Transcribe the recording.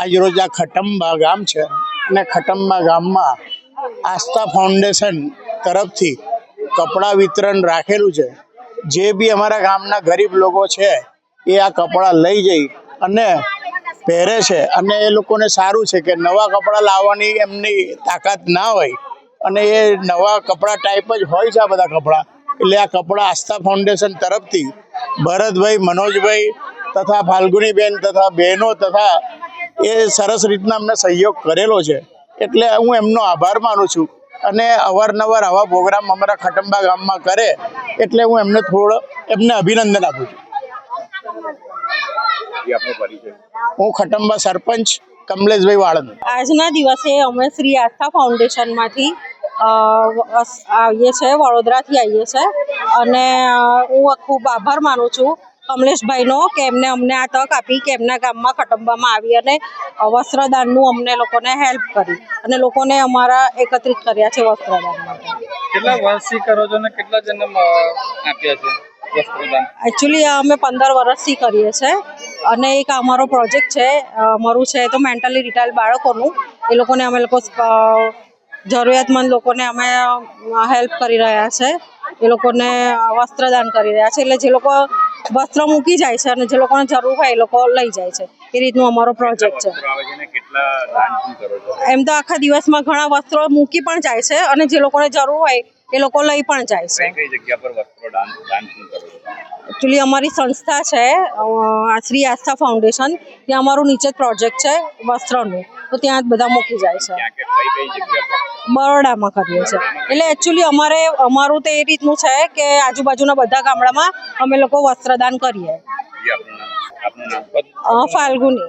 આજરોજ આ ખટંબા ગામ છે અને ખટંબા ગામમાં આસ્થા ફાઉન્ડેશન તરફથી કપડાં વિતરણ રાખેલું છે. જે બી અમારા ગામના ગરીબ લોકો છે, એ આ કપડાં લઈ જઈ અને પહેરે છે અને એ લોકોને સારું છે કે નવા કપડાં લાવવાની એમની તાકાત ના હોય અને એ નવા કપડાં ટાઈપ જ હોય છે આ બધા કપડાં. એટલે આ કપડાં આસ્થા ફાઉન્ડેશન તરફથી ભરતભાઈ, મનોજભાઈ તથા ફાલ્ગુનીબેન તથા બહેનો તથા એ સરસ રીતના અમને સહયોગ કરેલો છે. એટલે હું એમનો આભાર માનું છું. અને અવારનવાર આવા પ્રોગ્રામ અમારા ખટંબા ગામમાં કરે એટલે હું એમને થોડો એમને અભિનંદન આપું છું. એ આપનો પરિચય. હું ખટંબા સરપંચ કમલેશભાઈ વાળંદ. આજના દિવસે અમે શ્રી આસ્થા ફાઉન્ડેશનમાંથી આવીએ છીએ વડોદરાથી આવીએ છીએ. અને હું ખૂબ આભાર માનું છું. કમલેશભાઈનો કે એમને અમને આ તક આપી કે એમના ગામમાં ખટંબામાં આવી અને વસ્ત્રદાનનું અમને લોકોને હેલ્પ કરી અને લોકોને અમારા એકત્રિત કર્યા છે વસ્ત્રદાન માટે. કેટલા વર્ષથી કરો છો અને કેટલા જન્મ આપ્યા છે એકચ્યુઅલી અમે પંદર વર્ષથી કરીએ છીએ અને એક અમારો પ્રોજેક્ટ છે અમારું છે તો મેન્ટલી રિટાયર્ડ બાળકોનું. એ લોકોને અમે લોકો જરૂરિયાતમંદ લોકોને અમે હેલ્પ કરી રહ્યા છે. એ લોકોને વસ્ત્રદાન કરી રહ્યા છે. એટલે જે લોકો વસ્ત્ર મૂકી જાય છે અને જે લોકોને જરૂર હોય એ લોકો લઈ જાય છે. એ રીતનું અમારો પ્રોજેક્ટ છે? એમ તો આખા દિવસમાં ઘણા વસ્ત્રો મૂકી પણ જાય છે અને જે લોકોને જરૂર હોય એ લોકો લઈ પણ જાય છે. કઈ કઈ જગ્યા પર વસ્ત્રો દાન દાન પણ કરો છો? એકચ્યુઅલી અમારી સંસ્થા છે શ્રી આસ્થા ફાઉન્ડેશન ત્યાં અમારું નીચે જ પ્રોજેક્ટ છે વસ્ત્રનું. તો ત્યાં જ બધા મૂકી જાય છે. બરોડામાં કરીએ છીએ. એટલે એકચ્યુઅલી અમારે અમારું તો એ રીતનું છે કે આજુબાજુના બધા ગામડામાં અમે લોકો વસ્ત્રદાન કરીએ. ફાલ્ગુની.